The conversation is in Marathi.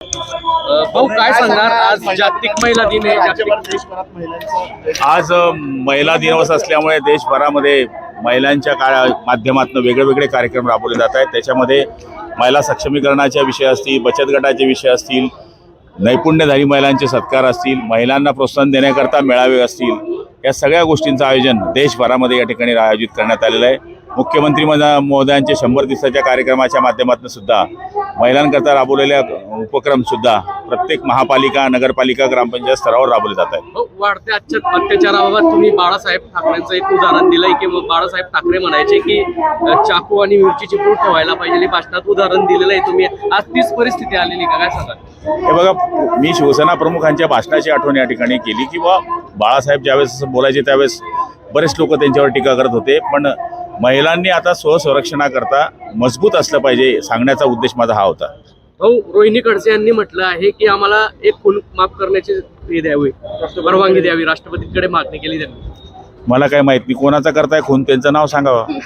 भाऊ काय सांगणार? आज जागतिक महिला दिन आहे जागतिक आज अ, महिला दिवस असल्यामुळे देशभरामध्ये महिलांच्या काळा माध्यमातून वेगळे वेगळे कार्यक्रम राबवले जात आहेत. त्याच्यामध्ये महिला सक्षमीकरणाचे विषय असतील बचत गटाचे विषय असतील नैपुण्यधारी महिलांचे सत्कार असतील महिलांना प्रोत्साहन देण्याकरता मेळावे असतील या सगळ्या गोष्टींचं आयोजन देशभरामध्ये या ठिकाणी आयोजित करण्यात आलेलं आहे. मुख्यमंत्री महोदया- महोदयांचे शंभर दिवसाच्या कार्यक्रमाच्या माध्यमातून सुद्धा महिलांकरता राबवलेल्या उपक्रम सुद्धा प्रत्येक महापालिका नगरपालिका ग्रामपंचायत स्तरावर राबवले जात आहेत. भाऊ, वाढत्या अत्या- अत्याचाराबाबत तुम्ही बाळासाहेब ठाकरेंचं एक उदाहरण दिलंय की मग बाळासाहेब ठाकरे म्हणायचे की चाकू आणि मिरचीची पूड ठेवायला पाहिजे हे भाषणात उदाहरण दिलेलं आहे. तुम्ही आज तीच परिस्थिती आलेली का? काय सांगा हे बघा मी शिवसेना प्रमुखांच्या भाषणाची आठवण या ठिकाणी केली की बा बाळासाहेब ज्यावेळेस असं बोलायचे त्यावेळेस बरेच लोक त्यांच्यावर टीका करत होते. पण महिलांनी आता स्वसंरक्षणाकरता मजबूत असलं पाहिजे सांगण्याचा उद्देश माझा हा होता. भाऊ रोहिणी खडसे यांनी म्हटलं आहे की आम्हाला एक खून माफ करण्याची हे द्यावी परवानगी द्यावी राष्ट्रपतींकडे मागणी केली त्यांनी. मला काय माहीत नाही कोणाचा करताय खून त्यांचं नाव सांगावं.